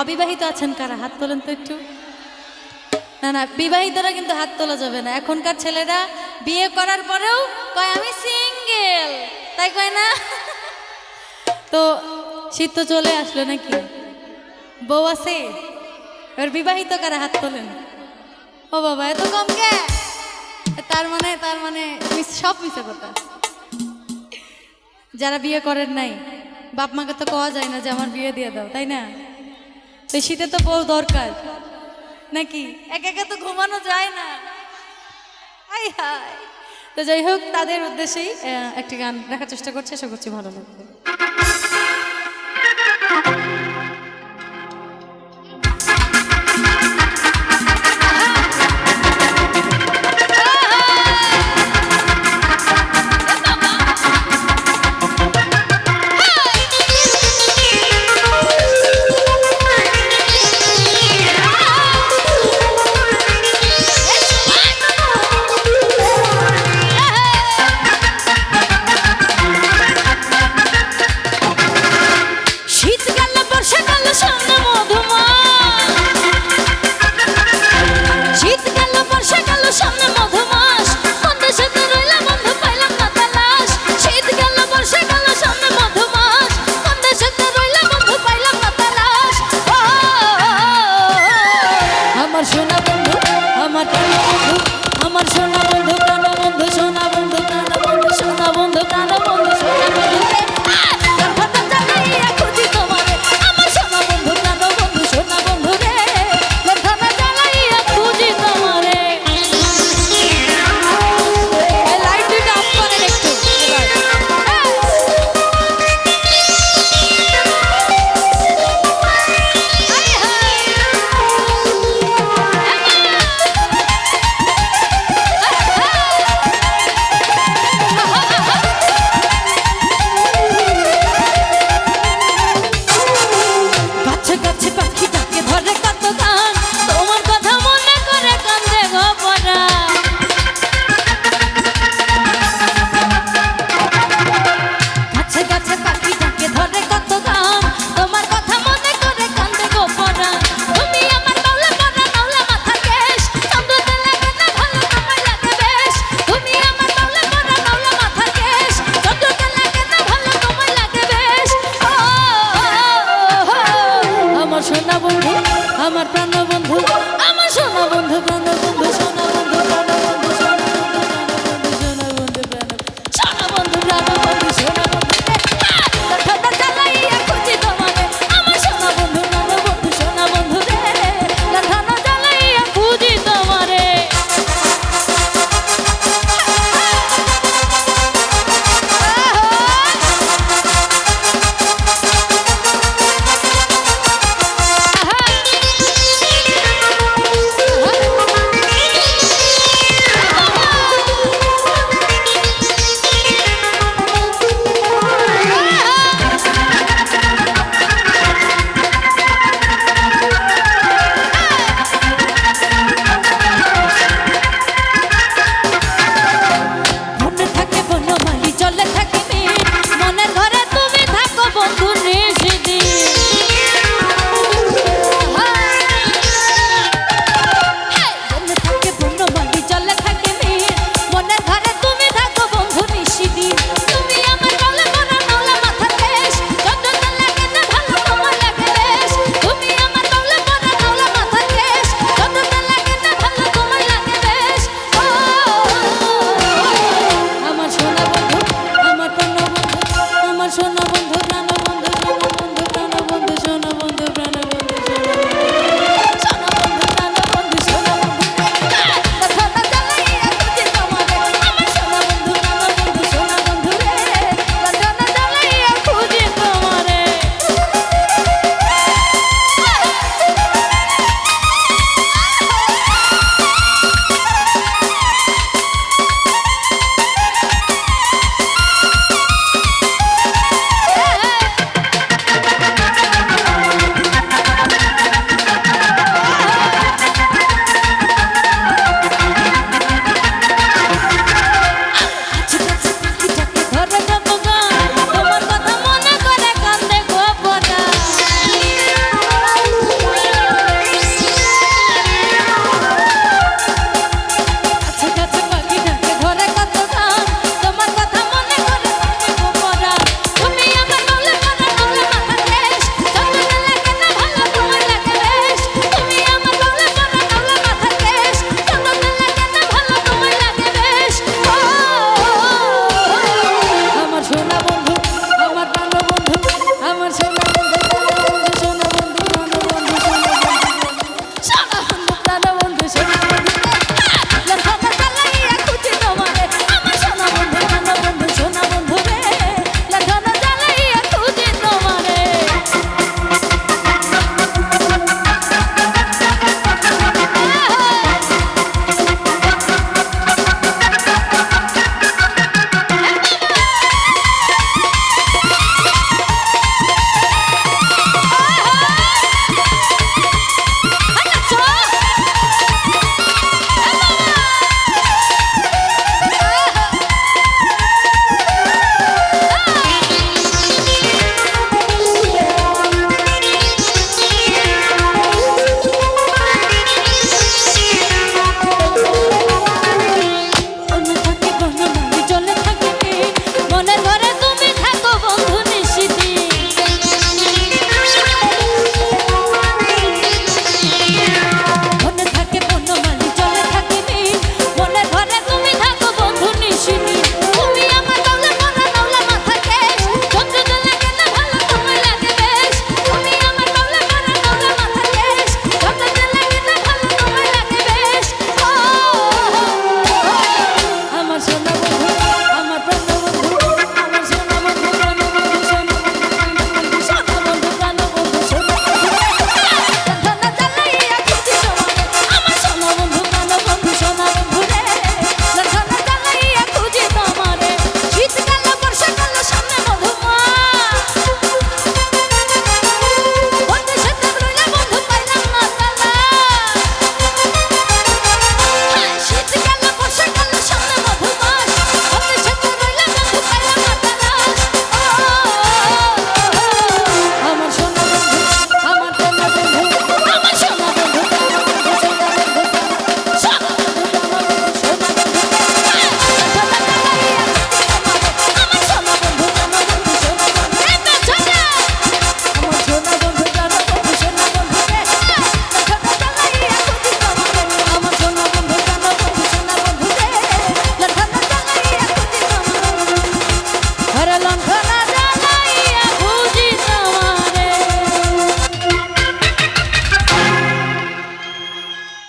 অবিবাহিত আছেন কারা? হাত তোলেন তো একটু। না না, বিবাহিতরা কিন্তু হাত তোলা যাবে না। এখনকার ছেলেরা বিয়ে করার পরেও কয়, আমি সিঙ্গেল। তাই কয় না? তো শীত তো চলে আসলো নাকি? বউ আছে? এবার বিবাহিত কারা হাত তোলেন? ও বাবা, এত কম কে? তার মানে তার মানে সব মিশে কথা। যারা বিয়ে করেন নাই, বাপ মাকে তো কওয়া যায় না যে, আমার বিয়ে দিয়ে দাও। তাই না? তো শীতে তো বউ দরকার। নাকি? একা একা তো ঘুমানো যায় না। তো যাই হোক, তাদের উদ্দেশ্যেই একটি গান রাখার চেষ্টা করছে সে করছি ভালো লাগবে। Woo!